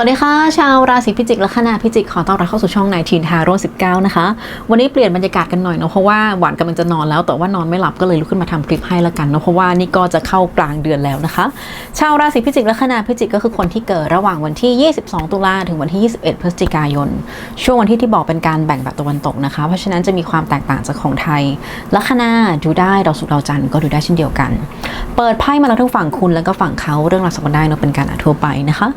สวัสดีค่ะ ชาวราศีพิจิกและคณะพิจิก ขอต้อนรับเข้าสู่ช่องนายทีนทาโร่19นะคะ วันนี้เปลี่ยนบรรยากาศกันหน่อยเนาะเพราะว่าหวานกำลังจะนอนแล้วแต่ว่านอนไม่หลับก็เลยลุกขึ้นมาทำคลิปให้ละกันเนาะเพราะว่านี่ก็จะเข้ากลางเดือนแล้วนะคะ ชาวราศีพิจิกและคณะพิจิกก็คือคนที่เกิดระหว่างวันที่ 22 ตุลาถึงวันที่ 21 พฤศจิกายน ช่วงวันที่ที่บอกเป็นการแบ่งแบบตะวันตกนะคะ เพราะฉะนั้นจะมีความแตกต่างจากของไทยลัคนาดูได้ดาวศุกร์ดาวจันทร์ก็ดูได้เช่นเดียวกัน เปิดไพ่มาแล้วทั้งฝั่งคุณแล้วก็ฝั่งเขาเรื่องราวสักวันได้เนาะเป็นการอ่านทั่วไปนะคะ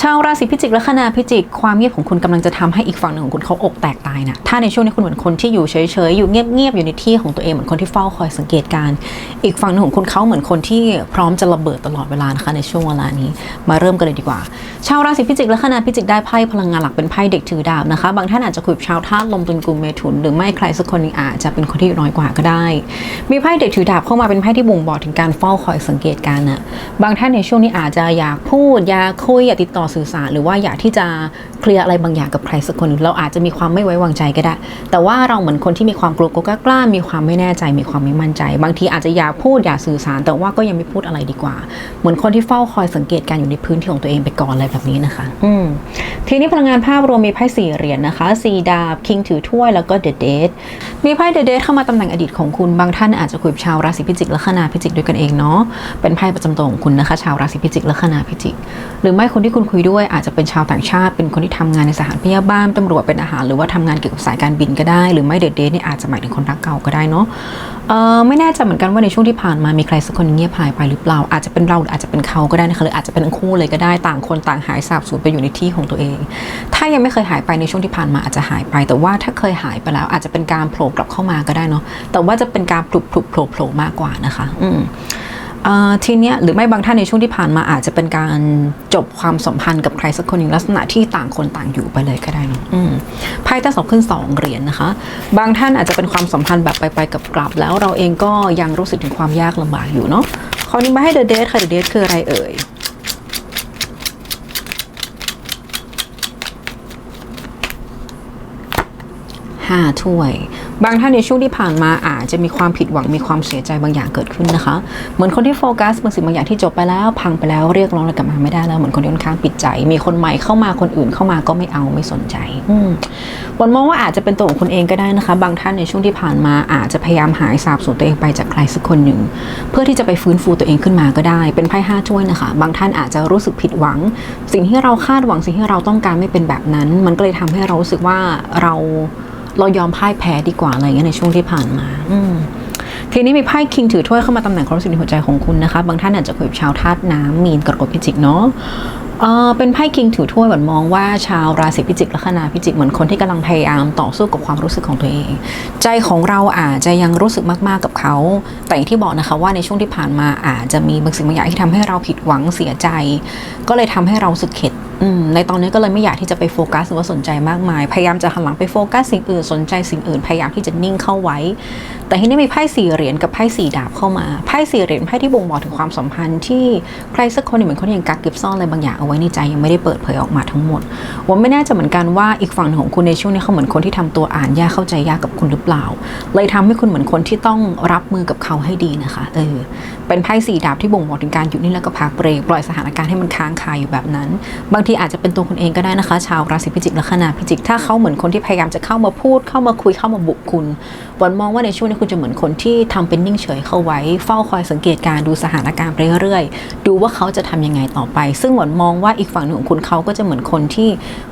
ชาวราศีพิจิกและคณะพิจิกความเงียบของคุณกำลังจะทำให้อีกฝั่งหนึ่งของคุณเขาอกแตกตายนะถ้าในช่วงนี้คุณเหมือนคนที่อยู่เฉยๆอยู่เงียบๆอยู่ในที่ของตัวเองเหมือนคนที่เฝ้าคอยสังเกตการอีกฝั่งหนึ่งของคุณเขาเหมือนคนที่พร้อมจะระเบิดตลอดเวลานะคะในช่วงเวลานี้มาเริ่มกันเลยดีกว่า ชาวราศีพิจิกและคณะพิจิกได้ไพ่พลังงานหลักเป็นไพ่เด็กถือดาบนะคะ บางท่านอาจจะคุยกับชาวธาตุลมตุลกุมเมถุน หรือไม่ใครสักคนหนึงอาจจะเป็นคนที่อยู่น้อยกว่าก็ได้ มีไพ่เด็กถือดาบเข้ามาเป็นไพ่ที่บ่งบอกถึงการเฝ้าคอยสังเกตการน่ะบางท่านในช่วงนี้อาจจะอยากพูดอยากคุยอยากติดต่อสื่อสารหรือว่าอยากที่จะเคลียร์อะไรบางอย่างกับใครสักคน เราอาจจะมีความไม่ไว้วางใจก็ได้ แต่ว่าเราเหมือนคนที่มีความกลัวกลัวกล้า มีความไม่แน่ใจ มีความไม่มั่นใจ บางทีอาจจะอยากพูดอยากสื่อสาร แต่ว่าก็ยังไม่พูดอะไรดีกว่า เหมือนคนที่เฝ้าคอยสังเกตการณ์อยู่ในพื้นที่ของตัวเองไปก่อนอะไรแบบนี้นะคะ อืมทีนี้พลังงานภาพรวมมีไพ่สี่เหรียญนะคะสี่ดาบคิงถือถ้วยแล้วก็เด e เด e มีไพ่เด e เด e เข้ามาตำแหน่งอดีตของคุณบางท่านอาจจะคุยกับชาวราศีพิจิกและคณาพิจิกด้วยกันเองเนาะเป็นไพ่ประจำตัวของคุณนะคะ ชาวราศีพิจิกและคณาพิจิก หรือไม่คนที่คุณคุยด้วยอาจจะจะเป็นชาวต่างชาติ เป็นคนที่ทำงานในสถานพยาบาลตำรวจเป็นอาหาร หรือว่าทำงานเกี่ยวกับสายการบินก็ได้ หรือไม่เด e เด e นี่อาจจะหมายถึงคนรักเก่าก็ได้เนาะเออไม่แน่ใจเหมือนกันว่าในช่วงที่ผ่านมามีใครสักคนเงียบหายไปหรือเปล่า อาจจะเป็นเราหรืออาจจะเป็นเขาก็ได้นะคะหรืออาจจะเป็นทั้งคู่เลยก็ได้ต่างคนต่างหายสาบสูญไปอยู่ในที่ของตัวเอง ถ้ายังไม่เคยหายไปในช่วงที่ผ่านมาอาจจะหายไป แต่ว่าถ้าเคยหายไปแล้ว อาจจะเป็นการโผล่กลับเข้ามาก็ได้เนาะแต่ว่าจะเป็นการปลุกปลุกโผล่โผล่มากกว่านะคะ อืม ทีเนี้ยหรือไม่บางท่านในช่วงที่ผ่านมาอาจจะเป็นการจบความสัมพันธ์กับใครสักคนหนึ่งลักษณะที่ต่างคนต่างอยู่ไปเลยก็ได้เนอะอืมไพ่ตั้งสองขึ้นสองเหรียญนะคะ บางท่านอาจจะเป็นความสัมพันธ์แบบไปไปกับกลับ แล้วเราเองก็ยังรู้สึกถึงความยากลำบากอยู่เนาะคราวนี้มาให้เดอะเดทค่ะเดอะเดทคืออะไรเอ่ยห้าถ้วย บางท่านในช่วงที่ผ่านมาอาจจะมีความผิดหวังมีความเสียใจบางอย่างเกิดขึ้นนะคะ เหมือนคนที่โฟกัสบางสิ่งบางอย่างที่จบไปแล้ว พังไปแล้วเรียกร้องอะไรกลับมาไม่ได้แล้วเหมือนคนที่ค่อนข้างปิดใจ มีคนใหม่เข้ามาคนอื่นเข้ามาก็ไม่เอาไม่สนใจอืมวันมองว่าอาจจะเป็นตัวของคุณเองก็ได้นะคะ บางท่านในช่วงที่ผ่านมาอาจจะพยายามหายสาบสูญตัวเองไปจากใครสักคนหนึ่ง เพื่อที่จะไปฟื้นฟูตัวเองขึ้นมาก็ได้ เป็นไพ่ห้าถ้วยนะคะ บางท่านอาจจะรู้สึกผิดหวัง สิ่งที่เราคาดหวังสิ่งที่เราต้องการไม่เป็นแบบนั้น มันก็เลยทำให้เรารู้สึกว่าเรา เรายอมพ่ายแพ้ดีกว่าอะไรเงี้ยในช่วงที่ผ่านมา อืทีนี้มีไพ่คิงถือถ้วยเข้ามาตำแหน่งความรู้สึกในหัวใจของคุณนะคะ บางท่านอาจจะคุยกับชาวธาตุน้ำมีนกรกฎพิจิกเนาะเออเป็นไพ่คิงถือถ้วยเหมือนมองว่าชาวราศีพิจิกลัคนาพิจิกเหมือนคนที่กำลังพยายามต่อสู้กับความรู้สึกของตัวเอง ใจของเราอาจจะยังรู้สึกมากๆกับเขา แต่อย่างที่บอกนะคะว่าในช่วงที่ผ่านมาอาจจะมีบางสิ่งบางอย่างที่ทำให้เราผิดหวังเสียใจ ก็เลยทำให้เราสึกเข็ด ในตอนนี้ก็เลยไม่อยากที่จะไปโฟกัสหรือว่าสนใจมากมาย พยายามจะหันหลังไปโฟกัสสิ่งอื่นสนใจสิ่งอื่น พยายามที่จะนิ่งเข้าไว้ แต่ที่นี่มีไพ่สี่เหรียญกับไพ่สี่ดาบเข้ามา ไพ่สี่เหรียญไพ่ที่บ่งบอกถึงความสัมพันธ์ที่ใครสักคนเหมือนเขายังกักเก็บซ่อนอะไรบางอย่างเอาไว้ในใจยังไม่ได้เปิดเผยออกมาทั้งหมดว่าไม่แน่ใจเหมือนกันว่าอีกฝั่งหนึ่งของคุณในช่วงนี้เขาเหมือนคนที่ทำตัวอ่านยากเข้าใจยากกับคุณหรือเปล่า เลยทำให้คุณเหมือนคนที่ต้องรับมือกับเขาให้ดีนะคะ เออ เป็นไพ่สี่ดาบที่บ่งบอกถึงการหยุดนิ่งแล้วก็พักเบรกปล่อยสถานการณ์ให้มันค้างคาอยู่แบบนั้น บางทีอาจจะเป็นตัวคุณเองก็ได้นะคะ ชาวราศีพิจิกและคณาพิจิก ถ้าเขาเหมือนคนที่พยายามจะเข้ามาพูดเข้ามาคุยเข้ามาบุกคุณวันมองว่าในช่วงนี้คุณจะเหมือนคนที่ทำเป็นนิ่งเฉยเข้าไว้ เฝ้าคอยสังเกตการณ์ดูสถานการณ์ไปเรื่อยๆ ดูว่าเขาจะทำยังไงต่อไป ซึ่งหมือนมองว่าอีกฝั่งหนึ่งของคุณเขาก็จะเหมือนคนที่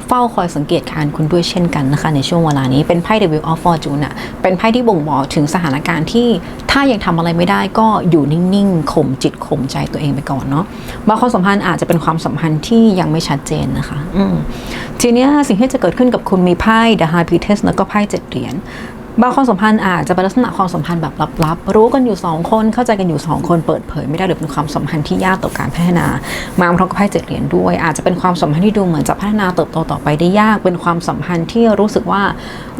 เฝ้าคอยสังเกตการณ์คุณด้วยเช่นกันนะคะ ในช่วงเวลานี้เป็นไพ่ The Wheel of Fortune อะเป็นไพ่ที่บ่งบอกถึงสถานการณ์ที่ถ้ายังทำอะไรไม่ได้ก็อยู่นิ่งๆข่มจิตข่มใจตัวเองไปก่อนเนาะบางความสัมพันธ์อาจจะเป็นความสัมพันธ์ที่ยังไม่ชัดเจนนะคะ อืทีนี้สิ่งที่จะเกิดขึ้นกับคุณมีไพ่ The High Priestess แล้วก็ไพ่เจ็ดเหรียญ บางความสัมพันธ์อาจจะเป็นลักษณะความสัมพันธ์แบบลับๆ รู้กันอยู่สองคน เข้าใจกันอยู่สองคนเปิดเผยไม่ได้หรือเป็นความสัมพันธ์ที่ยากต่อการพัฒนา มาพร้อมกับไพ่เจ็ดเหรียญด้วย อาจจะเป็นความสัมพันธ์ที่ดูเหมือนจะพัฒนาเติบโตต่อไปได้ยาก เป็นความสัมพันธ์ที่รู้สึกว่า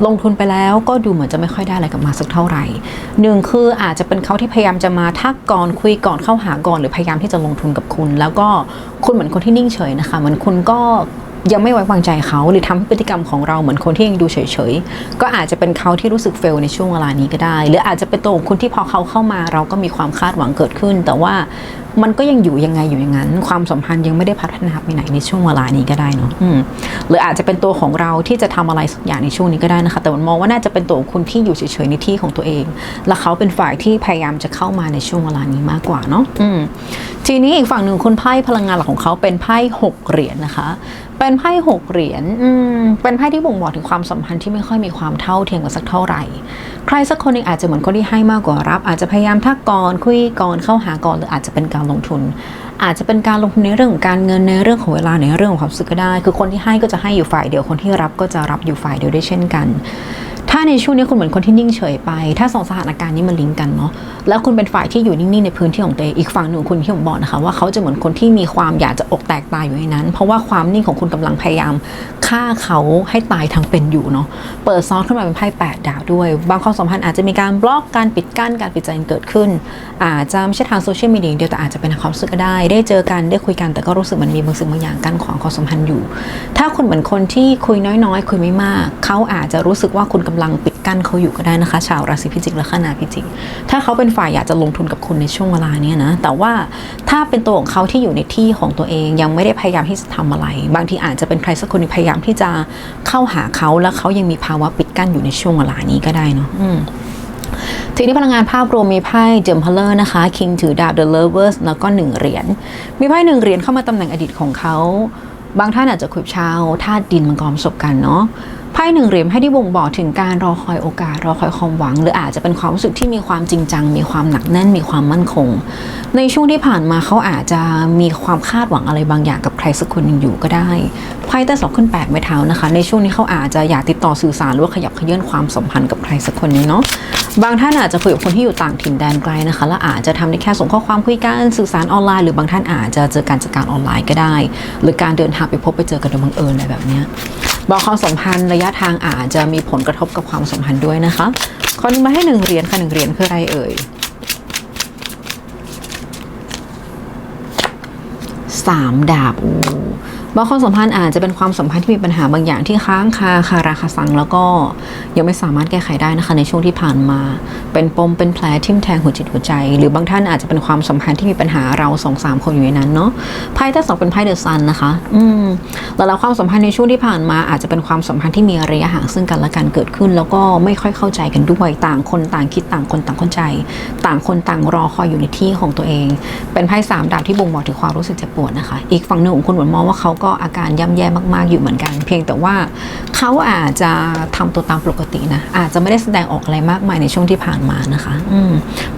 ลงทุนไปแล้วก็ดูเหมือนจะไม่ค่อยได้อะไรกลับมาสักเท่าไหร่หนึ่งคืออาจจะเป็นเขาที่พยายามจะมาทักก่อนคุยก่อนเข้าหาก่อนหรือพยายามที่จะลงทุนกับคุณ แล้วก็คุณเหมือนคนที่นิ่งเฉยนะคะเหมือนคุณก็ ยังไม่ไว้วางใจเขาหรือทำให้พฤติกรรมของเราเหมือนคนที่ยังดูเฉยๆ ก็อาจจะเป็นเขาที่รู้สึกเฟลในช่วงเวลานี้ก็ได้ หรืออาจจะเป็นตัวของคุณที่พอเขาเข้ามา เราก็มีความคาดหวังเกิดขึ้น แต่ว่า มันก็ยังอยู่ยังไงอยู่อย่างนั้น ความสัมพันธ์ยังไม่ได้พัฒนาไปไหนในช่วงเวลานี้ก็ได้เนาะหรืออาจจะเป็นตัวของเราที่จะทำอะไรสักอย่างในช่วงนี้ก็ได้นะคะ แต่มันมองว่าน่าจะเป็นตัวของคุณที่อยู่เฉยๆในที่ของตัวเอง และเขาเป็นฝ่ายที่พยายามจะเข้ามาในช่วงเวลานี้มากกว่าเนาะทีนี้อีกฝั่งหนึ่งคุณไพ่พลังงานหลักของเขาเป็นไพ่หกเหรียญนะคะเป็นไพ่หกเหรียญเป็นไพ่ที่บ่งบอกถึงความสัมพันธ์ที่ไม่ค่อยมีความเท่าเทียมกันสักเท่าไหร่ ใครสักคนหนึงอาจจะเหมือนคนที่ให้มากกว่ารับ อาจจะพยายามทักก่อนคุยก่อนเข้าหาก่อนหรืออาจจะเป็นการลงทุน อาจจะเป็นการลงทุนในเรื่องของการเงินในเรื่องของเวลาในเรื่องของความรู้สึกก็ได้ คือคนที่ให้ก็จะให้อยู่ฝ่ายเดียวคนที่รับก็จะรับอยู่ฝ่ายเดียวได้เช่นกัน ถ้าในช่วงนี้คุณเหมือนคนที่นิ่งเฉยไป ถ้าสองสถานการณ์นี้มันลิงก์กันเนาะ แล้วคุณเป็นฝ่ายที่อยู่นิ่งๆในพื้นที่ของตัวเอง อีกฝั่งหนึ่งคุณที่ผมบอกนะคะว่าเขาจะเหมือนคนที่มีความอยากจะอกแตกตายอยู่ในนั้น เพราะว่าความนิ่งของคุณกำลังพยายามฆ่าเขาให้ตายทั้งเป็นอยู่เนาะ เปิดซอสขึ้นมาเป็นไพ่แปดดาวด้วย บางความสัมพันธ์อาจจะมีการบล็อก การปิดกั้น การปิดใจเกิดขึ้น อาจจะไม่ใช่ทางโซเชียลมีเดียอย่างเดียวแต่อาจจะเป็นทาความรู้สึกก็ได้ ได้เจอกัน ได้คุยกัน แต่ก็รู้สึกมันมีบางสิ่งบางอย่างกั้นขวางความสัมพันธ์อยู่ ถ้าคุณเหมือนคนที่คุยน้อยๆ คุยไม่มาก เขาอาจจะรู้สึกว่าคุณกำลังปิดกั้นเขาอยู่ก็ได้นะคะ ชาวราศีพิจิกและขนาพิจิก ถ้าเขาเป็นฝ่ายอยากจะลงทุนกับคุณในช่วงเวลาเนี้ยนะ แต่ว่าถ้าเป็นตัวของเขาที่อยู่ในที่ของตัวเองยังไม่ได้พยายามที่จะทำอะไร บางทีอาจจะเป็นใครสักคนที่พยายามที่จะเข้าหาเขาแล้วเขายังมีภาวะปิดกั้นอยู่ในช่วงเวลานี้ก็ได้เนาะทีนี้พลังงานภาพรวมมีไพ่เจมเพลเลอร์นะคะคิงถือดาบ The Lovers แล้วก็หนึ่งเหรียญมีไพ่หนึ่งเหรียญเข้ามาตำแหน่งอดีตของเขา บางท่านอาจจะคุยชาวธาตุดินมังกรประสบการณ์เนาะ ไพ่หนึ่งเหรียญให้ที่บ่งบอกถึงการรอคอยโอกาสรอคอยความหวัง หรืออาจจะเป็นความรู้สึกที่มีความจริงจัง มีความหนักแน่นมีความมั่นคง ในช่วงที่ผ่านมาเขาอาจจะมีความคาดหวังอะไรบางอย่างกับใครสักคนหนึ่งอยู่ก็ได้ไพ่แต่สองขึ้นแปดไม้เท้านะคะ ในช่วงนี้เขาอาจจะอยากติดต่อสื่อสารหรือว่าขยับเขยื่นความสัมพันธ์กับใครสักคนนึงเนาะบางท่านอาจจะคุยกับคนที่อยู่ต่างถิ่นแดนไกลนะคะ และอาจจะทำได้แค่ส่งข้อความคุยกันสื่อสารออนไลน์ หรือบางท่านอาจจะเจอการจัดการออนไลน์ก็ได้ หรือการเดินทางไปพบไปเจอกันโดยบังเอิญอะไรแบบนี้ บอกความสัมพันธ์ระยะทางอาจจะมีผลกระทบกับความสัมพันธ์ด้วยนะคะขอนึงมาให้หนึ่งเหรียญค่ะหนึ่งเหรียญคืออะไรเอ่ยสามดาบอู บางความสัมพันธ์อาจจะเป็นความสัมพันธ์ที่มีปัญหาบางอย่างที่ค้างคาคาราคาซังแล้วก็ยังไม่สามารถแก้ไขได้นะคะในช่วงที่ผ่านมา เป็นปมเป็นแผลทิ่มแทงหัวจิตหัวใจ หรือบางท่านอาจจะเป็นความสัมพันธ์ที่มีปัญหาเราสองสามคนอยู่ในนั้นเนาะไพ่ที่สองเป็นไพ่เดอะซันนะคะอืมแล้วแล้วความสัมพันธ์ในช่วงที่ผ่านมา อาจจะเป็นความสัมพันธ์ที่มีระยะห่างซึ่งกันและกันเกิดขึ้น แล้วก็ไม่ค่อยเข้าใจกันด้วยต่างคนต่างคิดต่างคนต่างเข้าใจ ต่างคนต่างรอคอยอยู่ในที่ของตัวเอง เป็นไพ่สามดาบที่บ่งบอกถึงความรู้สึกเจ็บปวดนะคะ อีกฝั่งหนึ่งของคุณเหมือนมองว่าเขาก็็อาการย่ำแย่มากๆอยู่เหมือนกัน เพียงแต่ว่าเขาอาจจะทำตัวตามปกตินะอาจจะไม่ได้แสดงออกอะไรมากมายในช่วงที่ผ่านมานะคะอื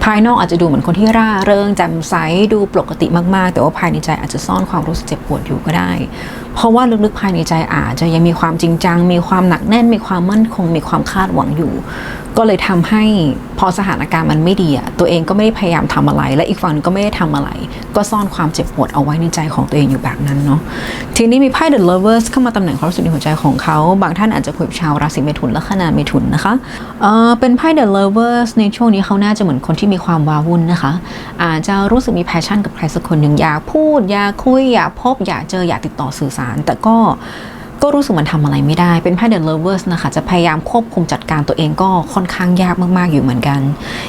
ภายนอกอาจจะดูเหมือนคนที่ร่าเริงแจ่มใสดูปกติมากๆ แต่ว่าภายในใจอาจจะซ่อนความรู้สึกเจ็บปวดอยู่ก็ได้ เพราะว่าลึกๆภายในใจอาจจะยังมีความจริงจัง มีความหนักแน่นมีความมั่นคง มีความคาดหวังอยู่ก็เลยทำให้พอสถานการณ์มันไม่ดีอะตัวเองก็ไม่ได้พยายามทำอะไร และอีกฝั่งก็ไม่ได้ทำอะไร ก็ซ่อนความเจ็บปวดเอาไว้ในใจของตัวเองอยู่แบบนั้นเนาะทีนี้มีไพ่ The Lovers เข้ามาตำแหน่งความรู้สึกในหัวใจของเขา บางท่านอาจจะคุยกับชาวราศีเมถุนและขนาเมถุนนะคะเออเป็นไพ่ The Lovers ในช่วงนี้เขาน่าจะเหมือนคนที่มีความวาวุ่นนะคะ อาจจะรู้สึกมีแพชชั่นกับใครสักคนหนึ่งอยากพูดอยากคุยอยากพบอยากเจออยากติดต่อสื่อสาร แต่ก็ ก็รู้สึกมันทำอะไรไม่ได้ เป็นไพ่ The Lovers นะคะ จะพยายามควบคุมจัดการตัวเองก็ค่อนข้างยากมาก ๆ อยู่เหมือนกัน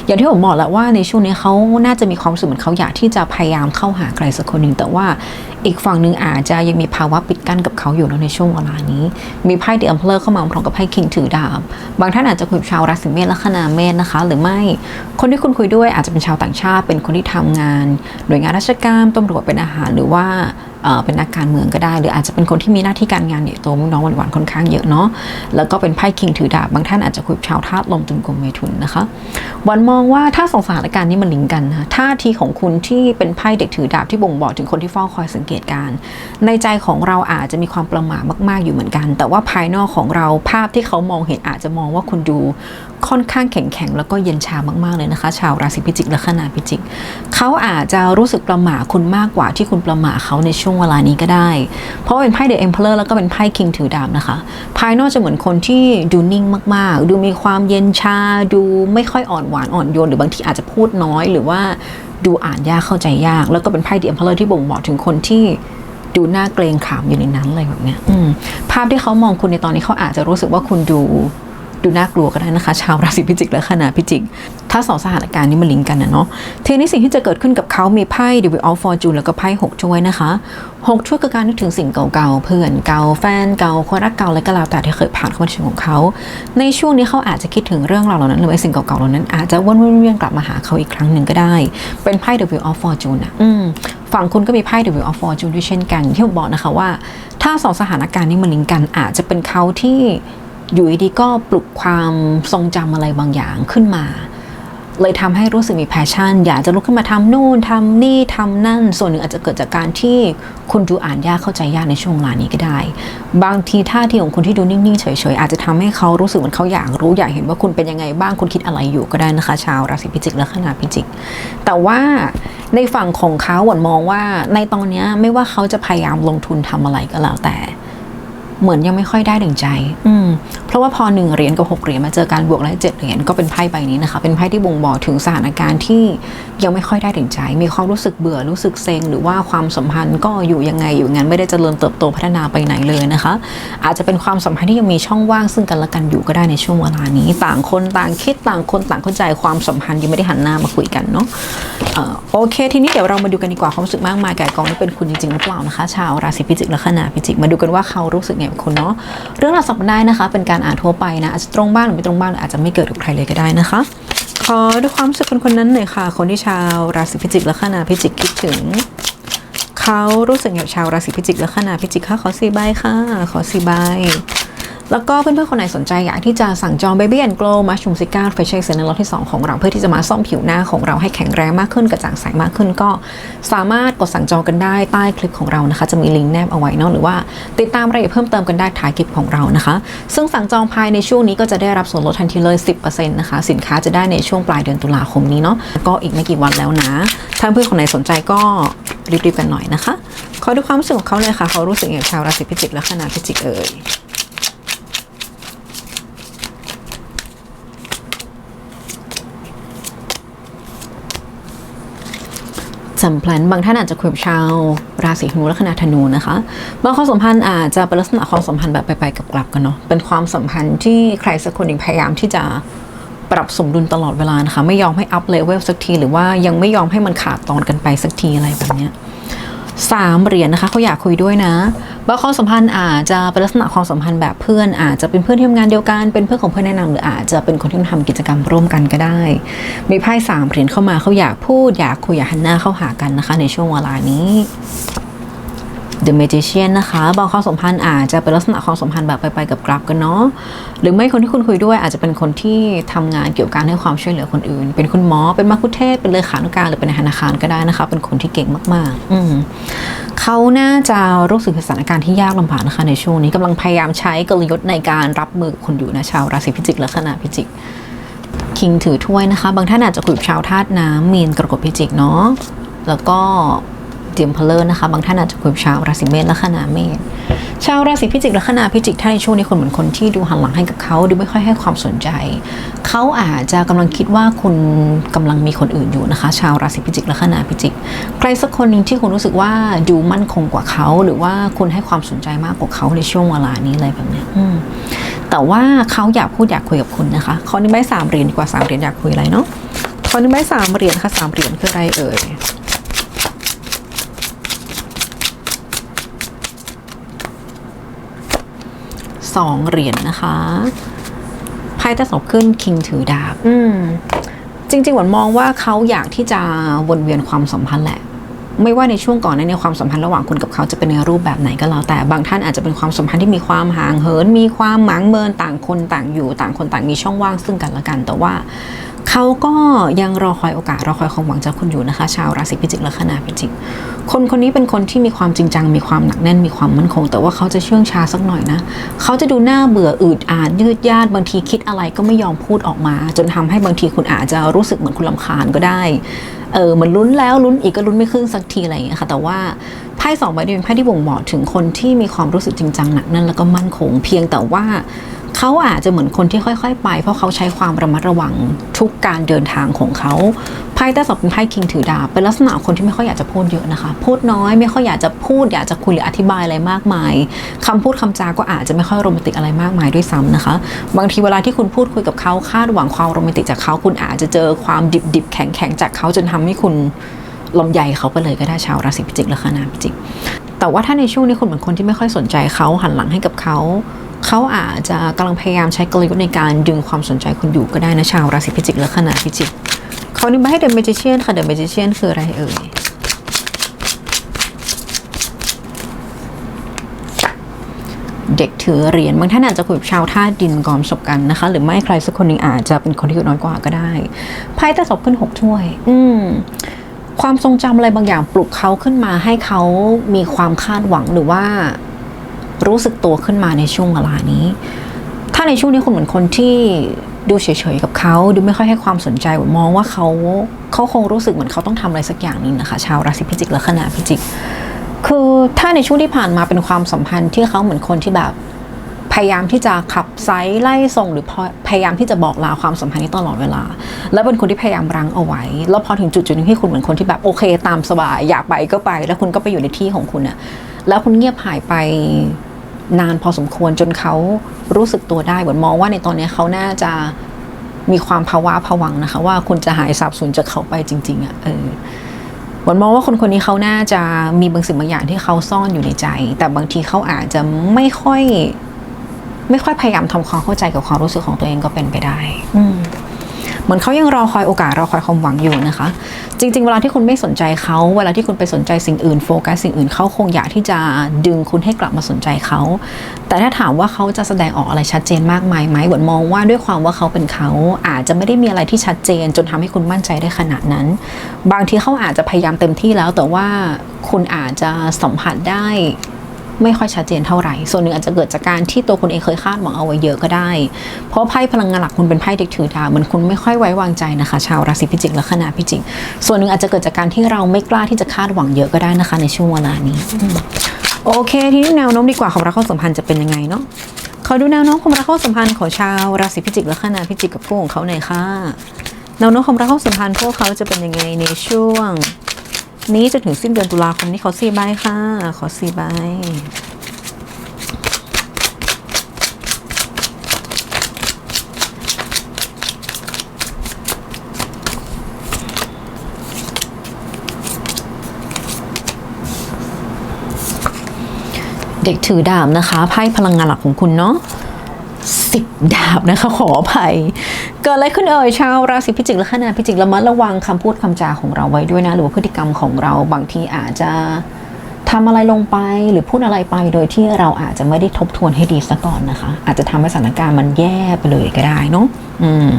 อย่างที่ผมบอกแล้วว่าในช่วงนี้เขาน่าจะมีความรู้สึกเหมือนเขาอยากที่จะพยายามเข้าหาใครสักคนหนึ่ง แต่ว่าอีกฝั่งหนึ่งอาจจะยังมีภาวะปิดกั้นกับเขาอยู่ในช่วงเวลานี้ มีไพ่ The Emperor เข้ามาพร้อมกับไพ่ King ถือดาบบางท่านอาจจะคุยกับชาวราศีเมษและคณาเมษนะคะ หรือไม่ คนที่คุณคุยด้วยอาจจะเป็นชาวต่างชาติ เป็นคนที่ทำงาน หน่วยงานราชการตำรวจเป็นอาหารหรือว่า เเป็นนักการเมืองก็ได้ หรืออาจจะเป็นคนที่มีหน้าที่การงานใหญ่โตมุน้องหวานๆค่อนข้างเยอะเนาะแล้วก็เป็นไพ่คิงถือดาบบางท่านอาจจะคุยกับชาวธาตุลมตุลกลมเมถุนนะคะวันมองว่าถ้าสองสถานการณ์นี้มันลิงก์กันนะท่าทีของคุณที่เป็นไพ่เด็กถือดาบที่บ่งบอกถึงคนที่เฝ้าคอยสังเกตการ ในใจของเราอาจจะมีความประหม่ามาก ๆอยู่เหมือนกัน แต่ว่าภายนอกของเราภาพที่เขามองเห็นอาจจะมองว่าคุณดู ค่อนข้างแข็งแข็งแล้วก็เย็นชามากๆเลยนะคะ ชาวราศีพิจิกและขนาพิจิกเขาอาจจะรู้สึกประหม่าคุณมากกว่าที่คุณประหม่าเขาในช่วงเวลานี้ก็ได้ เพราะเป็นไพ่เดอะเอ็มเพลอร์แล้วก็เป็นไพ่คิงถือดาบนะคะ ภายนอกจะเหมือนคนที่ดูนิ่งมากๆ ดูมีความเย็นชา ดูไม่ค่อยอ่อนหวานอ่อนโยนหรือบางทีอาจจะพูดน้อยหรือว่าดูอ่านยากเข้าใจยาก แล้วก็เป็นไพ่เดอะเอ็มเพลอร์ที่บ่งบอกถึงคนที่ดูหน้าเกรงขามอยู่ในนั้นอะไรแบบเนี้ยภาพที่เขามองคุณในตอนนี้เขาอาจจะรู้สึกว่าคุณดู ดูน่ากลัวก็ได้นะคะ ชาวราศีพิจิกและขนาพิจิก ถ้าสองสถานการณ์นี้มันลิงก์กันนะเนาะทีนี้สิ่งที่จะเกิดขึ้นกับเขามีไพ่ Devil of Fortune แล้วก็ไพ่หกช่วยนะคะหกช่วยคือการนึกถึงสิ่งเก่าๆเพื่อนเก่าแฟนเก่าคนรักเก่าอะไรก็แล้วแต่ที่เคยผ่านเข้ามาในชีวิตของเขา ในช่วงนี้เขาอาจจะคิดถึงเรื่องราวเหล่านั้นหรือว่าสิ่งเก่าๆเหล่านั้นอาจจะวนเวียนกลับมาหาเขาอีกครั้งหนึ่งก็ได้ เป็นไพ่ Devil of Fortune อะอืมฝั่งคุณก็มีไพ่ Devil of Fortune ด้วยเช่นกันที่ผมบอกนะคะว่า ถ้าสองสถานการณ์นี้มันลิงก์กันอาจจะเป็นเขาที่ อยู่ดีๆก็ปลุกความทรงจำอะไรบางอย่างขึ้นมา เลยทำให้รู้สึกมีแพชชั่น อยากจะลุกขึ้นมาทำนู่นทำนี่ทำนั่น ส่วนหนึ่งอาจจะเกิดจากการที่คุณดูอ่านยากเข้าใจยากในช่วงเวลานี้ก็ได้ บางทีท่าทีของคุณที่ดูนิ่งๆเฉยๆอาจจะทำให้เขารู้สึกเหมือนเขาอยากรู้อยากเห็นว่าคุณเป็นยังไงบ้างคุณคิดอะไรอยู่ก็ได้นะคะ ชาวราศีพิจิกและขนาดพิจิก แต่ว่าในฝั่งของเขาหวนมองว่าในตอนนี้ไม่ว่าเขาจะพยายามลงทุนทำอะไรก็แล้วแต่ เหมือนยังไม่ค่อยได้ดังใจ อืม เพราะว่าพอหนึ่งเหรียญกับหกเหรียญมาเจอการบวกและเจ็ดเหรียญก็เป็นไพ่ใบนี้นะคะ เป็นไพ่ที่บ่งบอกถึงสถานการณ์ที่ยังไม่ค่อยได้ดังใจ มีความรู้สึกเบื่อรู้สึกเซ็งหรือว่าความสัมพันธ์ก็อยู่ยังไงอยู่งั้นไม่ได้เจริญเติบโตพัฒนาไปไหนเลยนะคะ อาจจะเป็นความสัมพันธ์ที่ยังมีช่องว่างซึ่งกันและกันอยู่ก็ได้ในช่วงเวลานี้ ต่างคนต่างคิดต่างคนต่างเข้าใจความสัมพันธ์ยังไม่ได้หันหน้ามาคุยกันเนาะโอเค ทีนี้เดี๋ยวเรามาดูกันดีกว่าความรู้สึกมากมายแก่กองนี้เป็นคุณจริงๆหรือเปล่านะคะ ชาวราศีพิจิกและขนาพิจิกมาดูกันว่าเขารู้สึกไงของคุณเนาะเรื่องราวสัปดาห์นะคะ เป็นการอ่านทั่วไปนะอาจจะตรงบ้างหรือไม่ตรงบ้างอาจจะไม่เกิดกับใครเลยก็ได้นะคะขอดูความรู้สึกคนคนนั้นหน่อยค่ะ คนที่ชาวราศีพิจิกและขนาพิจิกคิดถึงเขารู้สึกอย่างชาวราศีพิจิกและขนาพิจิกค่ะขอสี่ใบค่ะ ขอสี่ใบ แล้วก็เพื่อนๆคนไหนสนใจอยากที่จะสั่งจอง Baby and Glow Mushroom c i c a r Facial Essence ในล็อตที่ 2 ของเราเพื่อที่จะมาซ่อมผิวหน้าของเราให้แข็งแรงมากขึ้นกระจ่างใสมากขึ้น ก็สามารถกดสั่งจองกันได้ใต้คลิปของเรานะคะ จะมีลิงก์แนบเอาไว้เนอะหรือว่าติดตามรายละเอียดเพิ่มเติมกันได้ท้ายคลิปของเรานะคะ ซึ่งสั่งจองภายในช่วงนี้ก็จะได้รับส่วนลดทันทีเลย 10%นะคะสินค้าจะได้ในช่วงปลายเดือนตุลาคมนี้เนาะก็อีกไม่กี่วันแล้วนะถ้าเพื่อนคนไหนสนใจก็รีบๆกันหน่อยนะคะขอดูความรู้สึกของเขาเลยค่ะเขารู้สึกอย่างชาวราศีพิจิกและขนาพิจิกเอ่ย สำพลันบางท่านอาจจะคุยกับชาวราศีธนูและคณะธนูนะคะบางความสัมพันธ์อาจจะเป็นลักษณะความสัมพันธ์แบบไปๆกับกลับๆกันเนาะเป็นความสัมพันธ์ที่ใครสักคนหนึ่งพยายามที่จะปรับสมดุลตลอดเวลานะคะ ไม่ยอมให้อัพเลเวลสักที หรือว่ายังไม่ยอมให้มันขาดตอนกันไปสักทีอะไรแบบเนี้ ยสามเหรียญนะคะเขาอยากคุยด้วยนะบาความสัมพันธ์อาจจะเป็นลักษณะความสัมพันธ์แบบเพื่อน อาจจะเป็นเพื่อนที่ทำงานเดียวกันเป็นเพื่อนของเพื่อนแนะนำหรืออาจจะเป็นคนที่ทำกิจกรรมร่วมกันก็ได้ มีไพ่สามเหรียญเข้ามาเขาอยากพูดอยากคุยอยากหันหน้าเข้าหากันนะคะ ในช่วงเวลานี้ The Magician นะคะบางความสัมพันธ์อาจจะเป็นลักษณะความสัมพันธ์แบบไปๆกับกลับกันเนาะหรือไม่คนที่คุณคุยด้วยอาจจะเป็นคนที่ทำงานเกี่ยวกับการให้ความช่วยเหลือคนอื่น เป็นคุณหมอเป็นมัคคุเทศเป็นเลขานุการหรือเป็นธนาคารก็ได้นะคะ เป็นคนที่เก่งมากๆ อืเขาน่าจะรู้สึกสถานการณ์ที่ยากลำบากนะคะในช่วงนี้กำลังพยายามใช้กลยุทธ์ในการรับมือกับคนอยู่นะชาวราศีพิจิกและขนาพิจิกคิงถือถ้วยนะคะ บางท่านอาจจะคุยกับชาวธาตุน้ำมีนกรกฎพิจิกเนาะแล้วก็ เดียมเพลเลอร์นะคะ บางท่านอาจจะคุยกับชาวราศีเมษและขนาเมษชาวราศีพิจิกและขนาพิจิกถ้าในช่วงนี้คนเหมือนคนที่ดูหันหลังให้กับเขาดูไม่ค่อยให้ความสนใจ เขาอาจจะกำลังคิดว่าคุณกำลังมีคนอื่นอยู่นะคะ ชาวราศีพิจิกและขนาพิจิก ใครสักคนหนึ่งที่คุณรู้สึกว่าดูมั่นคงกว่าเขา หรือว่าคุณให้ความสนใจมากกว่าเขาในช่วงเวลานี้อะไรแบบนี้แต่ว่าเขาอยากพูดอยากคุยกับคุณนะคะขอนึ่งใบสามเหรียญดีกว่าสามเหรียญอยากคุยอะไรเนาะขอนึ่งใบสามเหรียญค่ะสามเหรียญคืออะไรเอ่ย สองเหรียญนะคะไพ่จะสบขึ้นคิงถือดาบอืมจริงๆหวันมองว่าเขาอยากที่จะวนเวียนความสัมพันธ์แหละ ไม่ว่าในช่วงก่อนในความสัมพันธ์ระหว่างคุณกับเขาจะเป็นในรูปแบบไหนก็แล้วแต่บางท่านอาจจะเป็นความสัมพันธ์ที่มีความห่างเหิน มีความหมางเมินต่างคนต่างอยู่ต่างคนต่างมีช่องว่างซึ่งกันและกัน แต่ว่า เขาก็ยังรอคอยโอกาสรอคอยความหวังจากคุณอยู่นะคะ ชาวราศีพิจิกและคณาพิจิก คนคนนี้เป็นคนที่มีความจริงจัง มีความหนักแน่นมีความมั่นคง แต่ว่าเขาจะเชื่องช้าสักหน่อยนะเขาจะดูหน้าเบื่ออืดอาดยืดยาดบางทีคิดอะไรก็ไม่ยอมพูดออกมา จนทำให้บางทีคุณอาจจะรู้สึกเหมือนคุณลำคาญก็ได้เออเหมันลุ้นแล้วลุ้นอีกก็ลุ้นไม่ขึ้นสักทีอะไรอย่างเงี้ยค่ะ แต่ว่าไพ่สองใบนี้เป็นไพ่ที่บ่งบอกถึงคนที่มีความรู้สึกจริงจังหนักแน่นแล้วก็มั่นคง เพียงแต่ว่า เขาอาจจะเหมือนคนที่ค่อย ๆ ไป เพราะเขาใช้ความระมัดระวังทุกการเดินทางของเขาไพ่ใต้สองเป็นไพ่คิงถือดาบเป็นลักษณะคนที่ไม่ค่อยอยากจะพูดเยอะนะคะ พูดน้อยไม่ค่อยอยากจะพูดอยากจะคุยหรืออธิบายอะไรมากมายคำพูดคำจาก็อาจจะไม่ค่อยโรแมนติกอะไรมากมายด้วยซ้ำนะคะ บางทีเวลาที่คุณพูดคุยกับเขาคาดหวังความโรแมนติกจากเขาคุณอาจจะเจอความดิบๆแข็งๆจากเขาจนทำให้คุณลำใหญ่เขาไปเลยก็ได้ชาวราศีพิจิกและคณะพิจิกแต่ว่าถ้าในช่วงนี้คุณเหมือนคนที่ไม่ค่อยสนใจเขาหันหลังให้กับเขา เขาอาจจะกำลังพยายามใช้กลยุทธ์ในการดึงความสนใจคุณอยู่ก็ได้นะชาวราศีพิจิกและคณะพิจิกเขานี่มาให้เดอะเมจิเชียนค่ะเดอะเมจิเชียนคืออะไรเอ่ยเด็กถือเหรียญบางท่านอาจจะคุยกับชาวท่าดินก่อนประสบกันนะคะ หรือไม่ใครสักคนหนึ่งอาจจะเป็นคนที่อายุน้อยกว่าก็ได้ไพ่ใต้ศพขึ้นหกถ้วย อืมความทรงจำอะไรบางอย่างปลุกเขาขึ้นมาให้เขามีความคาดหวังหรือว่า รู้สึกตัวขึ้นมาในช่วงเวลานี้ ถ้าในช่วงนี้คุณเหมือนคนที่ดูเฉยๆกับเขาดูไม่ค่อยให้ความสนใจมองว่าเขาเขาคงรู้สึกเหมือนเขาต้องทำอะไรสักอย่างนึงนะคะ ชาวราศีพิจิกและคณะพิจิก คือถ้าในช่วงที่ผ่านมาเป็นความสัมพันธ์ที่เขาเหมือนคนที่แบบพยายามที่จะขับไซไล่ส่งหรือพพยายามที่จะบอกลาความสัมพันธ์นี้ตลอดเวลา แล้วเป็นคนที่พยายามรั้งเอาไว้ แล้วพอถึงจุดจุดหนึงที่คุณเหมือนคนที่แบบโอเค ตามสบายอยากไปก็ไป แล้วคุณก็ไปอยู่ในที่ของคุณอะแล้วคุณเงียบหายไป นานพอสมควรจนเขารู้สึกตัวได้เหมือนมองว่าในตอนนี้เขาน่าจะมีความภาวะผวังนะคะ ว่าคุณจะหายสับสูญจากเขาไปจริง ๆอะเออหวันมองว่าคนคนนี้เขาน่าจะมีบางสิ่งบางอย่างที่เขาซ่อนอยู่ในใจ แต่บางทีเขาอาจจะไม่ค่อย ไม่ค่อยพยายามทำความเข้าใจกับความรู้สึกของตัวเองก็เป็นไปได้ อืม เหมือนเขายังรอคอยโอกาสรอคอยความหวังอยู่นะคะ จริง ๆ เวลาที่คุณไม่สนใจเขาเวลาที่คุณไปสนใจสิ่งอื่นโฟกัสสิ่งอื่นเขาคงอยากที่จะดึงคุณให้กลับมาสนใจเขา แต่ถ้าถามว่าเขาจะแสดงออกอะไรชัดเจนมากมายไหมเหมือนมองว่าด้วยความว่าเขาเป็นเขาอาจจะไม่ได้มีอะไรที่ชัดเจน จนทำให้คุณมั่นใจได้ขนาดนั้น บางทีเขาอาจจะพยายามเต็มที่แล้วแต่ว่าคุณอาจจะสัมผัสได้ ไม่ค่อยชัดเจนเท่าไหร่ ส่วนหนึ่งอาจจะเกิดจากการที่ตัวคุณเองเคยคาดหวังเอาไว้เยอะก็ได้ เพราะไพ่พลังงานหลักคุณเป็นไพ่เด็กถือดาวเหมือนคุณไม่ค่อยไว้วางใจนะคะ ชาวราศีพิจิกและคณะพิจิก ส่วนหนึ่งอาจจะเกิดจากการที่เราไม่กล้าที่จะคาดหวังเยอะก็ได้นะคะ ในช่วงเวลานี้ โอเค ทีนี้แนวโน้มดีกว่าความรักความสัมพันธ์จะเป็นยังไงเนาะขอดูแนวโน้มความรักความสัมพันธ์ของชาวราศีพิจิกและคณะพิจิกกับคู่ของเขาหน่อยค่ะแนวโน้มความรักความสัมพันธ์พวกเขาจะเป็นยังไงในช่วง นี้จนถึงสิ้นเดือนตุลาคมนี้ขอสี่ใบค่ะ ขอสี่ใบเด็กถือดาบนะคะไพ่พลังงานหลักของคุณเนาะสิบดาบนะคะ ขออภัย เกิดอะไรขึ้นเอ่ยชาวราศีพิจิกและคณะพิจิกระมัดระวังคำพูดคำจาของเราไว้ด้วยนะ หรือว่าพฤติกรรมของเราบางทีอาจจะทำอะไรลงไปหรือพูดอะไรไปโดยที่เราอาจจะไม่ได้ทบทวนให้ดีซะก่อนนะคะ อาจจะทำให้สถานการณ์มันแย่ไปเลยก็ได้เนาะอืม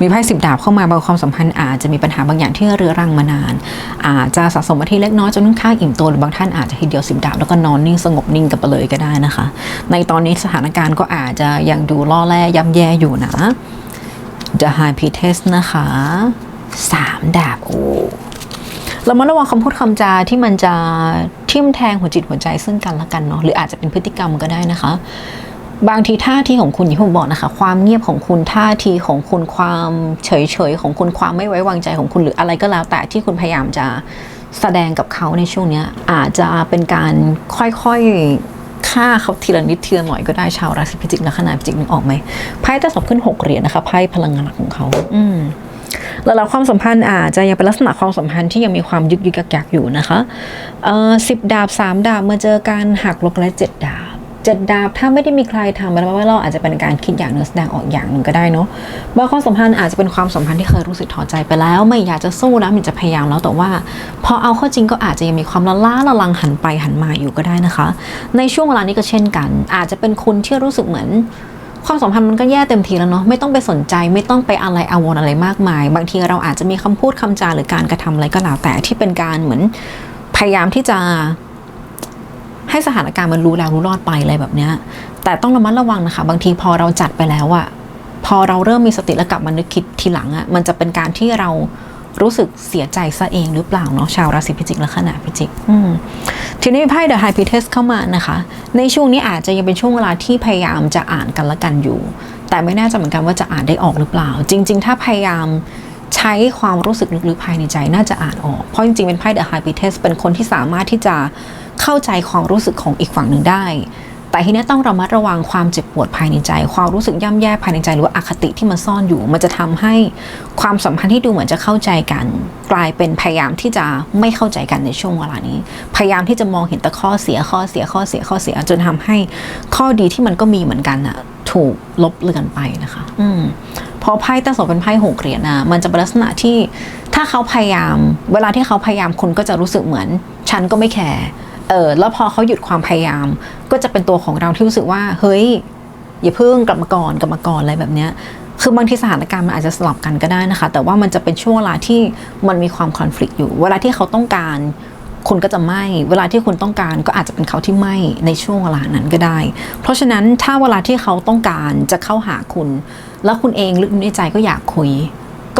มีไพ่สิบดาบเข้ามาบางความสัมพันธ์อาจจะมีปัญหาบางอย่างที่เรื้อรังมานาน อาจจะสะสมมาที่เล็กน้อยจนค่อนข้างอิ่มตัวหรือบางท่านอาจจะทีเดียวสิบดาบแล้วก็นอนนิ่งสงบนิ่งกันไปเลยก็ได้นะคะ ในตอนนี้สถานการณ์ก็อาจจะยังดูล่อแร่ย่ำแย่อยู่นะ The High Priestess นะคะสามดาบโอ้เรามาระวังคำพูดคำจาที่มันจะทิ่มแทงหัวจิตหัวใจซึ่งกันและกันเนาะหรืออาจจะเป็นพฤติกรรมก็ได้นะคะ บางทีท่าทีของคุณอย่างที่ผมบอกนะคะ ความเงียบของคุณท่าทีของคุณความเฉยเฉยของคุณความไม่ไว้วางใจของคุณหรืออะไรก็แล้วแต่ที่คุณพยายามจะแสดงกับเขาในช่วงเนี้ยอาจจะเป็นการค่อยๆ ฆ่าเขาทีละนิดทีละหน่อยก็ได้ชาวราศีพิจิกและขนาดพิจิกนึกออกไหมไพ่แต่สอบขึ้นหกเหรียญนะคะไพ่พลังงานหลักของเขา อืมแล้วเราความสัมพันธ์อาจจะยังเป็นลักษณะความสัมพันธ์ที่ยังมีความยึกยึกยักยักอยู่นะคะเอ่อสิบดาบสามดาบมาเจอกันหักลบและเจ็ดดาบ จ็ดาบถ้าไม่ได้มีใครทำแปลว่าเราอาจจะเป็นการคิดอย่างหนึงแสดงออกอย่างหนึ่งก็ได้เนาะบางความสัมพันธ์อาจจะเป็นความสัมพันธ์ที่เคยรู้สึกท้อใจไปแล้ว ไม่อยากจะสู้แล้วมันจะพยายามแล้วแต่ว่า พอเอาเข้าจริงก็อาจจะยังมีความละล้าละลังหันไปหันมาอยู่ก็ได้นะคะ ในช่วงเวลานี้ก็เช่นกัน อาจจะเป็นคุณที่รู้สึกเหมือนความสัมพันธ์มันก็แย่เต็มทีแล้วเนาะไม่ต้องไปสนใจไม่ต้องไปอะไรอาวรอะไรมากมาย บางทีเราอาจจะมีคำพูดคำจาหรือการกระทำอะไรก็แล้วแต่ที่เป็นการเหมือนพยายามที่จะ ให้สถานการณ์มันรู้แล้วรู้รอดไปอะไรแบบเนี้ยแต่ต้องระมัดระวังนะคะ บางทีพอเราจัดไปแล้วอะพอเราเริ่มมีสติแล้วกลับมานึกคิดทีหลังอะมันจะเป็นการที่เรารู้สึกเสียใจซะเองหรือเปล่าเนาะชาวราศีพิจิกและขณะพิจิกอืมทีนี้ไพ่ The High p r i e s t เข้ามานะคะ ในช่วงนี้อาจจะยังเป็นช่วงเวลาที่พยายามจะอ่านกันละกันอยู่ แต่ไม่แน่ใจเหมือนกันว่าจะอ่านได้ออกหรือเปล่า จริง ๆ ถ้าพยายามใช้ความรู้สึกลึกๆภายในใจน่าจะอ่านออก เพราะจริงๆเป็นไพ่ The High p r i e s t เป็นคนที่สามารถที่จะ เข้าใจความรู้สึกของอีกฝั่งหนึ่งได้ แต่ทีนี้ต้องระมัดระวังความเจ็บปวดภายในใจ ความรู้สึกย่ำแย่ภายในใจหรือว่าอคติที่มันซ่อนอยู่ มันจะทำให้ความสัมพันธ์ที่ดูเหมือนจะเข้าใจกัน กลายเป็นพยายามที่จะไม่เข้าใจกันในช่วงเวลานี้ พยายามที่จะมองเห็นแต่ข้อเสียข้อเสียข้อเสียข้อเสียจนทำให้ข้อดีที่มันก็มีเหมือนกันอะถูกลบเลือนไปนะคะ อืมเพราะไพ่ตั้งสองเป็นไพ่หกเหรียญนะมันจะเป็นลักษณะที่ถ้าเขาพยายาม เวลาที่เขาพยายามคุณก็จะรู้สึกเหมือน ฉันก็ไม่แคร์ เออแล้วพอเขาหยุดความพยายาม ก็จะเป็นตัวของเราที่รู้สึกว่า เฮ้ย อย่าเพิ่งกลับมาก่อนกลับมาก่อนอะไรแบบเนี้ยคือบางทีสถานการณ์มันอาจจะสลับกันก็ได้นะคะ แต่ว่ามันจะเป็นช่วงเวลาที่มันมีความคอน FLICT อยู่ เวลาที่เขาต้องการคุณก็จะไม่ เวลาที่คุณต้องการก็อาจจะเป็นเขาที่ไม่ในช่วงเวลานั้นก็ได้ เพราะฉะนั้นถ้าเวลาที่เขาต้องการจะเข้าหาคุณ แล้วคุณเองลึกในใจก็อยากคุย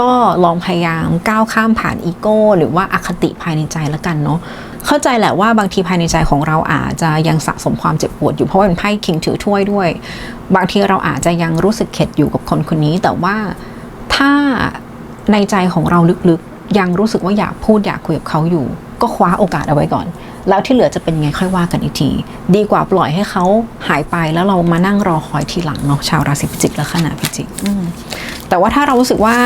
ก็ลองพยายามก้าวข้ามผ่านอีโก้หรือว่าอคติภายในใจแล้วกันเนาะ เข้าใจแหละว่าบางทีภายในใจของเราอาจจะยังสะสมความเจ็บปวดอยู่เพราะว่าเป็นไพ่คิงถือถ้วยด้วย บางทีเราอาจจะยังรู้สึกเข็ดอยู่กับคนคนนี้ แต่ว่าถ้าในใจของเราลึกๆ ยังรู้สึกว่าอยากพูดอยากคุยกับเขาอยู่ ก็คว้าโอกาสเอาไว้ก่อน แล้วที่เหลือจะเป็นไงค่อยว่ากันอีกที ดีกว่าปล่อยให้เขาหายไปแล้วเรามานั่งรอคอยทีหลังเนาะชาวราศีพิจิกและขณะพิจิกแต่ว่าถ้าเรารู้สึกว่า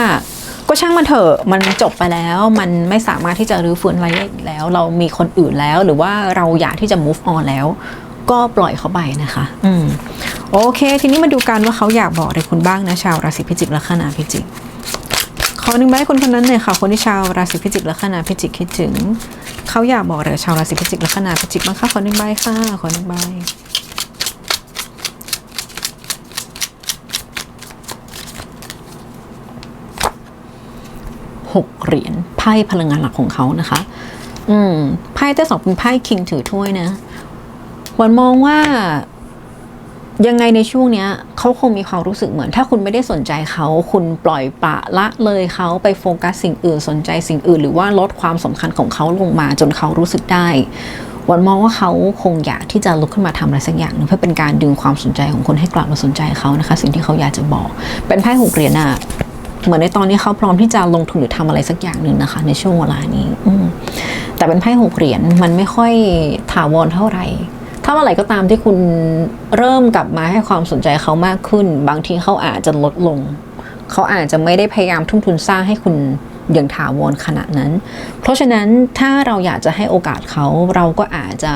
ก็ช่างมันเถอะมันจบไปแล้ว มันไม่สามารถที่จะรื้อฟื้นอะไรได้อีกแล้ว เรามีคนอื่นแล้ว หรือว่าเราอยากที่จะ move on แล้ว ก็ปล่อยเขาไปนะคะ อืมโอเค ทีนี้มาดูกันว่าเขาอยากบอกอะไรคุณบ้างนะชาวราศีพิจิกและขณะพิจิกขอหนึ่งใบให้คนคนนั้นหน่อยค่ะ คนที่ชาวราศีพิจิกและขณะพิจิกคิดถึงเขาอยากบอกอะไรชาวราศีพิจิกและขณะพิจิกบ้างคะขอหนึ่งใบค่ะขอหนึ่งใบ หกเหรียญไพ่พลังงานหลักของเขานะคะ อืมไพ่แต่สองเป็นไพ่คิงถือถ้วยนะวันมองว่ายังไงในช่วงเนี้ยเขาคงมีความรู้สึกเหมือน ถ้าคุณไม่ได้สนใจเขาคุณปล่อยปะละเลยเขาไปโฟกัสสิ่งอื่นสนใจสิ่งอื่น หรือว่าลดความสำคัญของเขาลงมาจนเขารู้สึกได้วันมองว่าเขาคงอยากที่จะลุกขึ้นมาทำอะไรสักอย่างนึงเพื่อเป็นการดึงความสนใจของคนให้กลับมาสนใจเขานะคะ สิ่งที่เขาอยากจะบอก เป็นไพ่หกเหรียญอะ เหมือนในตอนนี้เขาพร้อมที่จะลงทุนหรือทำอะไรสักอย่างหนึ่งนะคะ ในช่วงเวลานี้อืแต่เป็นไพ่หกเหรียญมันไม่ค่อยถาวรเท่าไหร่ ถ้าเมื่อไหร่ก็ตามที่คุณเริ่มกลับมาให้ความสนใจเขามากขึ้น บางทีเขาอาจจะลดลง เขาอาจจะไม่ได้พยายามทุ่มทุนสร้างให้คุณอย่างถาวรขนาดนั้น เพราะฉะนั้นถ้าเราอยากจะให้โอกาสเขาเราก็อาจจะ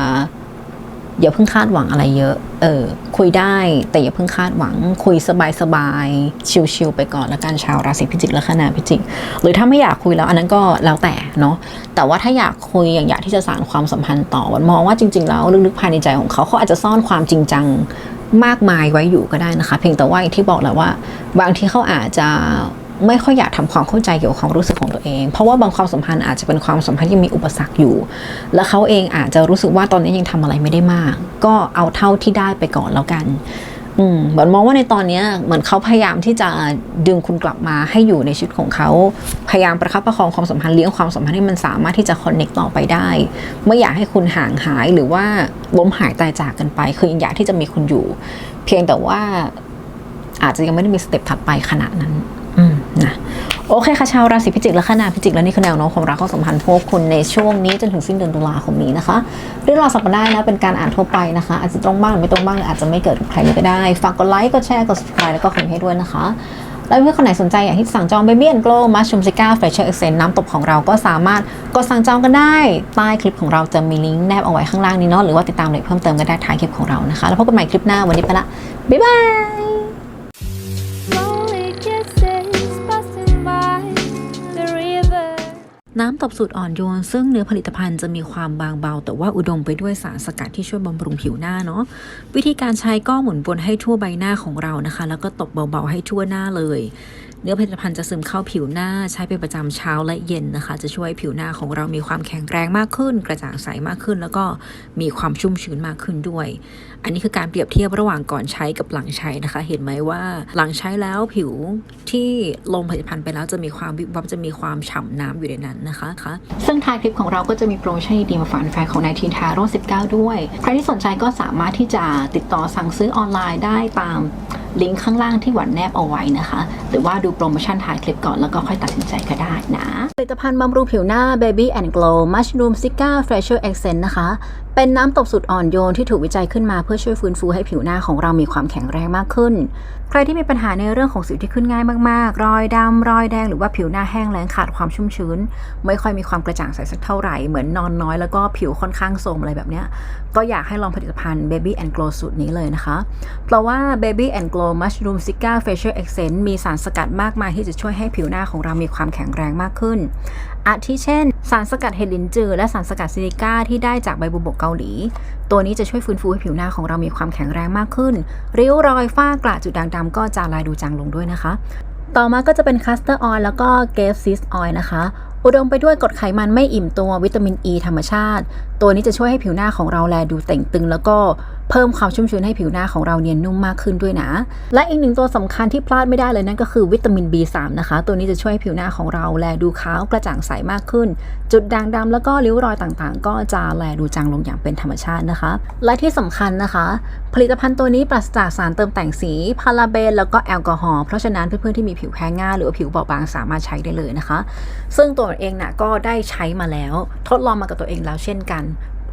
อย่าเพิ่งคาดหวังอะไรเยอะ เออ คุยได้แต่อย่าเพิ่งคาดหวัง คุยสบายๆ ชิลๆไปก่อนละกันชาวราศีพิจิกและขณะพิจิก หรือถ้าไม่อยากคุยแล้วอันนั้นก็แล้วแต่เนาะ แต่ว่าถ้าอยากคุยอย่างอยากที่จะสานความสัมพันธ์ต่อวันมองว่าจริง ๆ แล้วลึกๆภายในใจของเขาเขาอาจจะซ่อนความจริงจังมากมายไว้อยู่ก็ได้นะคะ เพียงแต่ว่าอย่างที่บอกแหละว่า บางทีเขาอาจจะ ไม่ค่อยอยากทำความเข้าใจเกี่ยวกับความรู้สึกของตัวเอง เพราะว่าบางความสัมพันธ์อาจจะเป็นความสัมพันธ์ที่มีอุปสรรคอยู่ และเขาเองอาจจะรู้สึกว่าตอนนี้ยังทำอะไรไม่ได้มาก ก็เอาเท่าที่ได้ไปก่อนแล้วกันอืมเหมือนมองว่าในตอนนี้เหมือนเขาพยายามที่จะดึงคุณกลับมาให้อยู่ในชีวิตของเขา พยายามประคับประคองความสัมพันธ์เลี้ยงความสัมพันธ์ให้มันสามารถที่จะคอนเน็กต่อไปได้ ไม่อยากให้คุณห่างหายหรือว่าล้มหายตายจากกันไป คือยังอยากที่จะมีคุณอยู่ เพียงแต่ว่าอาจจะยังไม่ได้มีสเต็ปถัดไปขนาดนั้น นะโอเคค่ะชาวราศีพิจิกและขณะพิจิกและนี่คือแนวโน้มความรักความสัมพันธ์พวกคุณในช่วงนี้จนถึงสิ้นเดือนตุลาคมนี้นะคะเรื่องราวสัปดาห์นะเป็นการอ่านทั่วไปนะคะ อาจจะตรงบ้างหรือไม่ตรงบ้างหรืออาจจะไม่เกิดกับใครเลยก็ได้ฝากกดไลค์กดแชร์กด subscribe แล้วก็คอมเมนต์ให้ด้วยนะคะแล้วเพื่อนคนไหนสนใจอยากที่สั่งจอง Baby and Glow Mushroom Zika Facial Essence น้ำตบของเราก็สามารถกดสั่งจองกันได้ ใต้คลิปของเราจะมีลิงก์แนบเอาไว้ข้างล่างนี้เนาะหรือว่าติดตามรายละเอียเพิ่มเติมก็ได้ท้ายคลิปของเรานะคะ แล้วพบกันใหม่คลิปหน้าวันนี้ไปละบ๊ายบาย น้ำตบสูตรอ่อนโยน ซึ่งเนื้อผลิตภัณฑ์จะมีความบางเบา แต่ว่าอุดมไปด้วยสารสกัดที่ช่วยบำรุงผิวหน้าเนาะวิธีการใช้ก็หมุนวนให้ทั่วใบหน้าของเรานะคะ แล้วก็ตบเบาๆให้ทั่วหน้าเลย เนื้อผลิตภัณฑ์จะซึมเข้าผิวหน้าใช้เป็นประจำเช้าและเย็นนะคะ จะช่วยผิวหน้าของเรามีความแข็งแรงมากขึ้น กระจ่างใสมากขึ้น แล้วก็มีความชุ่มชื้นมากขึ้นด้วย อันนี้คือการเปรียบเทียบระหว่างก่อนใช้กับหลังใช้นะคะ เห็นไหมว่าหลังใช้แล้วผิวที่ลงผลิตภัณฑ์ไปแล้วจะมีความวิบวับจะมีความฉ่ำน้ำอยู่ในนั้นนะคะคะซึ่งท้ายคลิปของเราก็จะมีโปรโมชั่นดีมาฝากแฟนของนายทีนทาโร่19 ด้วย ใครที่สนใจก็สามารถที่จะติดต่อสั่งซื้อออนไลน์ได้ตาม ลิงก์ข้างล่างที่หวันแนบเอาไว้นะคะ หรือว่าดูโปรโมชั่นถ่ายคลิปก่อนแล้วก็ค่อยตัดสินใจก็ได้นะ ผลิตภัณฑ์บำรุงผิวหน้า Baby and Glow Mushroom Sika Facial Essence นะคะเป็นน้ำตบสุดอ่อนโยนที่ถูกวิจัยขึ้นมาเพื่อช่วยฟื้นฟูให้ผิวหน้าของเรามีความแข็งแรงมากขึ้น ใครที่มีปัญหาในเรื่องของสิวที่ขึ้นง่ายมากๆ รอยดำรอยแดงหรือว่าผิวหน้าแห้งแล้งขาดความชุ่มชื้น ไม่ค่อยมีความกระจ่างใสสักเท่าไหร่ เหมือนนอนน้อยแล้วก็ผิวค่อนข้างโทรมอะไรแบบเนี้ย ก็อยากให้ลองผลิตภัณฑ์ Baby and Glow สูตรนี้เลยนะคะ เพราะว่า Baby and Glow Mushroom Sika Facial Essence มีสารสกัดมากมายที่จะช่วยให้ผิวหน้าของเรามีความแข็งแรงมากขึ้นอาทิเช่น สารสกัดเฮดลินจือ และสารสกัดซิลิก้าที่ได้จากใบบุบกเกาหลี ตัวนี้จะช่วยฟื้นฟูให้ผิวหน้าของเรามีความแข็งแรงมากขึ้น ริ้วรอยฝ้ากระจุดด่างดำก็จางลายดูจางลงด้วยนะคะ ต่อมาก็จะเป็นคัสเตอร์ออยล์แล้วก็เกฟซิสออยล์นะคะอุดมไปด้วยกรดไขมันไม่อิ่มตัววิตามินอ e ีธรรมชาติ ตัวนี้จะช่วยให้ผิวหน้าของเราแลดูเต่งตึงแล้วก็ เพิ่มความชุ่มชื้นให้ผิวหน้าของเราเนียนนุ่มมากขึ้นด้วยนะ และอีกหนึ่งตัวสำคัญที่พลาดไม่ได้เลยนั่นก็คือวิตามิน B3 นะคะ ตัวนี้จะช่วยให้ผิวหน้าของเราแลดูขาวกระจ่างใสมากขึ้น จุดด่างดำแล้วก็ริ้วรอยต่างๆ ก็จะแลดูจางลงอย่างเป็นธรรมชาตินะคะ และที่สำคัญนะคะ ผลิตภัณฑ์ตัวนี้ปราศจากสารเติมแต่งสีพาราเบนแล้วก็แอลกอฮอล์เพราะฉะนั้นเพื่อนๆที่มีผิวแพ้ง่ายหรือผิวบอบบางสามารถใช้ได้เลยนะคะ ซึ่งตัวเองน่ะก็ได้ใช้มาแล้ว ทดลองมากับตัวเองแล้วเช่นกัน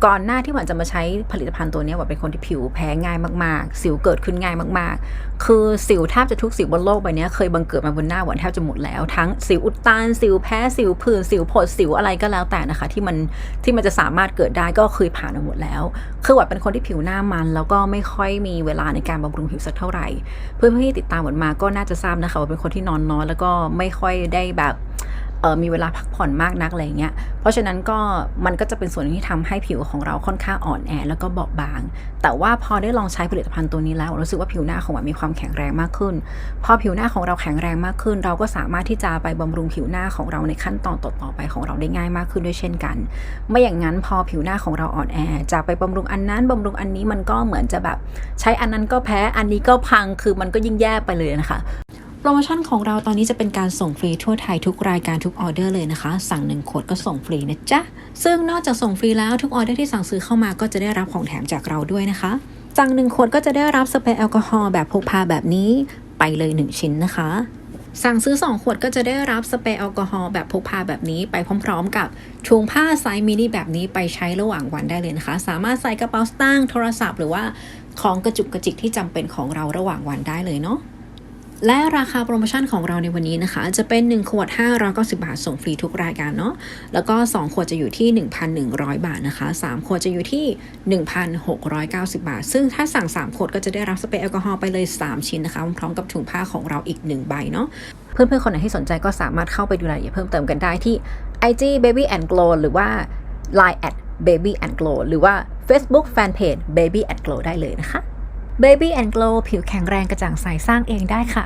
ก่อนหน้าที่หวันจะมาใช้ผลิตภัณฑ์ตัวนี้หวันเป็นคนที่ผิวแพ้ง่ายมากๆ สิวเกิดขึ้นง่ายมากๆ คือสิวแทบจะทุกสิวบนโลกใบนี้เคยบังเกิดมาบนหน้าหวันแทบจะหมดแล้ว ทั้งสิวอุดตันสิวแพ้สิวผื่นสิวผดสิวอะไรก็แล้วแต่นะคะ ที่มันที่มันจะสามารถเกิดได้ก็เคยผ่านมาหมดแล้ว คือหวันเป็นคนที่ผิวหน้ามัน แล้วก็ไม่ค่อยมีเวลาในการบำรุงผิวสักเท่าไหร่ เพื่อนๆที่ติดตามหวันมาก็น่าจะทราบนะคะว่าเป็นคนที่นอนน้อยแล้วก็ไม่ค่อยได้แบบ มีเวลาพักผ่อนมากนักอะไรเงี้ย เพราะฉะนั้นก็มันก็จะเป็นส่วนที่ทำให้ผิวของเราค่อนข้างอ่อนแอแล้วก็เบอบาง แต่ว่าพอได้ลองใช้ผลิตภัณฑ์ตัวนี้แล้วรู้สึกว่าผิวหน้าของเรามีความแข็งแรงมากขึ้น พอผิวหน้าของเราแข็งแรงมากขึ้น เราก็สามารถที่จะไปบำรุงผิวหน้าของเราในขั้นตอนต่อๆไปของเราได้ง่ายมากขึ้นด้วยเช่นกัน ไม่อย่างนั้นพอผิวหน้าของเราอ่อนแอจะไปบำรุงอันนั้นบำรุงอันนี้มันก็เหมือนจะแบบ ใช้อันนั้นก็แพ้อันนี้ก็พังคือมันก็ยิ่งแย่ไปเลยนะคะ รโมชั่นของเราตอนนี้จะเป็นการส่งฟรีทั่วไทยทุกรายการทุกออเดอร์เลยนะคะ สั่ง1ขวดก็ส่งฟรีนะจ๊ะ ซึ่งนอกจากส่งฟรีแล้วทุกออเดอร์ที่สั่งซื้อเข้ามาก็จะได้รับของแถมจากเราด้วยนะคะ สั่ง1ขวดก็จะได้รับสเปรย์แอลกอฮอล์แบบพกพาแบบนี้ไปเลย 1 ชิ้นนะคะ สั่งซื้อ 2 ขวดก็จะได้รับสเปรย์แอลกอฮอล์แบบพกพาแบบนี้ไปพร้อม ๆ กับถุงผ้าไซส์มินิแบบนี้ไปใช้ระหว่างวันได้เลยนะคะ สามารถใส่กระเป๋าสตางค์โทรศัพท์ หรือว่าของกระจุกกระจิกที่จำเป็นของเราระหว่างวันได้เลยเนาะ และราคาโปรโมชั่นของเราในวันนี้นะคะ จะเป็น 1 ขวด 590 บาท ส่งฟรีทุกรายการเนาะแล้วก็ 2 ขวดจะอยู่ที่ 1,100 บาทนะคะ 3 ขวดจะอยู่ที่ 1,690 บาท ซึ่งถ้าสั่ง 3 ขวดก็จะได้รับสเปรย์แอลกอฮอล์ไปเลย 3 ชิ้นนะคะพร้อมกับถุงผ้าของเราอีก 1 ใบเนาะเพื่อนๆคนไหนที่สนใจก็สามารถเข้าไปดูรายละเอียดเพิ่มเติมกันได้ที่ IG Baby and Glow หรือว่า Line at Baby and Glow หรือว่า Facebook Fanpage Baby and Glow ได้เลยนะคะ Baby and Glow ผิวแข็งแรงกระจ่างใสสร้างเองได้ค่ะ